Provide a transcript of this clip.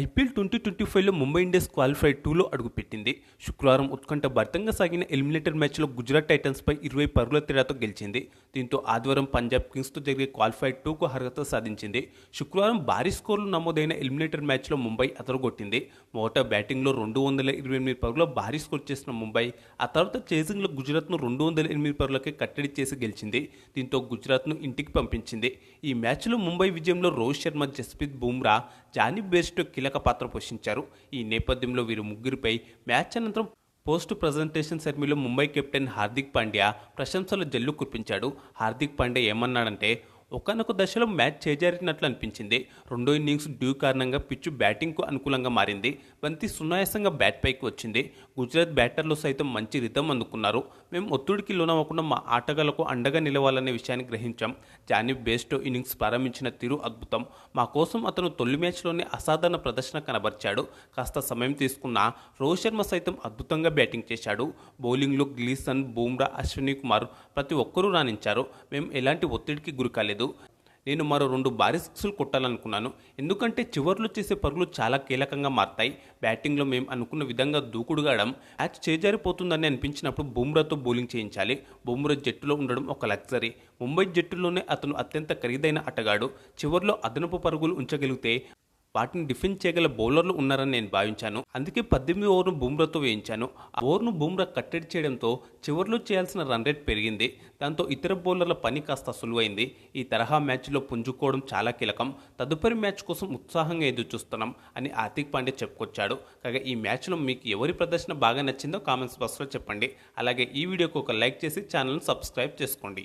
IPL twenty twenty ఫైవ్లో Mumbai Indians qualify టూలో అడుగుపెట్టింది. శుక్రవారం ఉత్కంఠ భర్తంగా సాగిన ఎలిమినేటర్ మ్యాచ్లో గుజరాత్ టైటన్స్పై ఇరవై పరుగుల తేడాతో గెలిచింది. దీంతో ఆదివారం పంజాబ్ కింగ్స్తో జరిగే క్వాలిఫై టూకు అర్హత సాధించింది. శుక్రవారం భారీ స్కోర్లు నమోదైన ఎలిమినేటర్ మ్యాచ్లో ముంబై అతరగొట్టింది మొదట బ్యాటింగ్లో రెండు వందల ఇరవై ఎనిమిది పరుగుల భారీ స్కోర్ చేసిన ముంబై ఆ తర్వాత చేసింగ్లో గుజరాత్ను రెండు వందల ఎనిమిది పరుగులకే కట్టడి చేసి గెలిచింది. దీంతో గుజరాత్ను ఇంటికి పంపించింది. ఈ మ్యాచ్లో ముంబై విజయంలో రోహిత్ శర్మ జస్ప్రీత్ బుమ్రా జానీ బేస్టో కీలక పాత్ర పోషించారు. ఈ నేపథ్యంలో వీరు ముగ్గురిపై మ్యాచ్ అనంతరం పోస్ట్ ప్రజెంటేషన్ సెరమనీలో ముంబై కెప్టెన్ హార్దిక్ పాండ్యా ప్రశంసల జల్లు కురిపించాడు. హార్దిక్ పాండ్యా ఏమన్నాడంటే ఒకనొక దశలో మ్యాచ్ చేజారినట్లు అనిపించింది. రెండో ఇన్నింగ్స్ డ్యూ కారణంగా పిచ్చు బ్యాటింగ్కు అనుకూలంగా మారింది. బంతి సునాయాసంగా బ్యాట్ పైకి వచ్చింది. గుజరాత్ బ్యాటర్లు సైతం మంచి రితం అందుకున్నారు. మేము ఒత్తిడికి లోనవ్వకుండా మా ఆటగాళ్ళకు అండగా నిలవాలనే విషయాన్ని గ్రహించాం. జానీ బేస్టో ఇన్నింగ్స్ ప్రారంభించిన తీరు అద్భుతం. మా కోసం అతను తొలి మ్యాచ్లోనే అసాధారణ ప్రదర్శన కనబర్చాడు. కాస్త సమయం తీసుకున్న రోహిత్ శర్మ సైతం అద్భుతంగా బ్యాటింగ్ చేశాడు. బౌలింగ్లో గ్లీసన్ బూమ్రా అశ్విని కుమార్ ప్రతి ఒక్కరూ రాణించారు. మేము ఎలాంటి ఒత్తిడికి గురి కాలేదు నేను మరో రెండు భారీ సిక్స్లు కొట్టాలనుకున్నాను. ఎందుకంటే చివర్లో చేసే పరుగులు చాలా కీలకంగా మారతాయి. బ్యాటింగ్లో మేము అనుకున్న విధంగా దూకుడుగాడం మ్యాచ్ చేజారిపోతుందని అనిపించినప్పుడు బుమ్రాతో బౌలింగ్ చేయించాలి. బుమ్రా జట్టులో ఉండడం ఒక లగ్జరీ. ముంబై జట్టులోనే అతను అత్యంత ఖరీదైన ఆటగాడు. చివర్లో అదనపు పరుగులు ఉంచగలిగితే వాటిని డిఫెండ్ చేయగల బౌలర్లు ఉన్నారని నేను భావించాను. అందుకే పద్దెనిమిది ఓవర్ను బుమ్రాతో వేయించాను. ఆ ఓవర్ను బుమ్రా కట్టడి చేయడంతో చివరిలో చేయాల్సిన రన్ రేట్ పెరిగింది. దాంతో ఇతర బౌలర్ల పని కాస్త సులువైంది. ఈ తరహా మ్యాచ్లో పుంజుకోవడం చాలా కీలకం. తదుపరి మ్యాచ్ కోసం ఉత్సాహంగా ఎదురు చూస్తున్నాం అని హార్దిక్ పాండే చెప్పుకొచ్చాడు. కాగా ఈ మ్యాచ్లో మీకు ఎవరి ప్రదర్శన బాగా నచ్చిందో కామెంట్స్ బాక్స్లో చెప్పండి. అలాగే ఈ వీడియోకి ఒక లైక్ చేసి ఛానల్ను సబ్స్క్రైబ్ చేసుకోండి.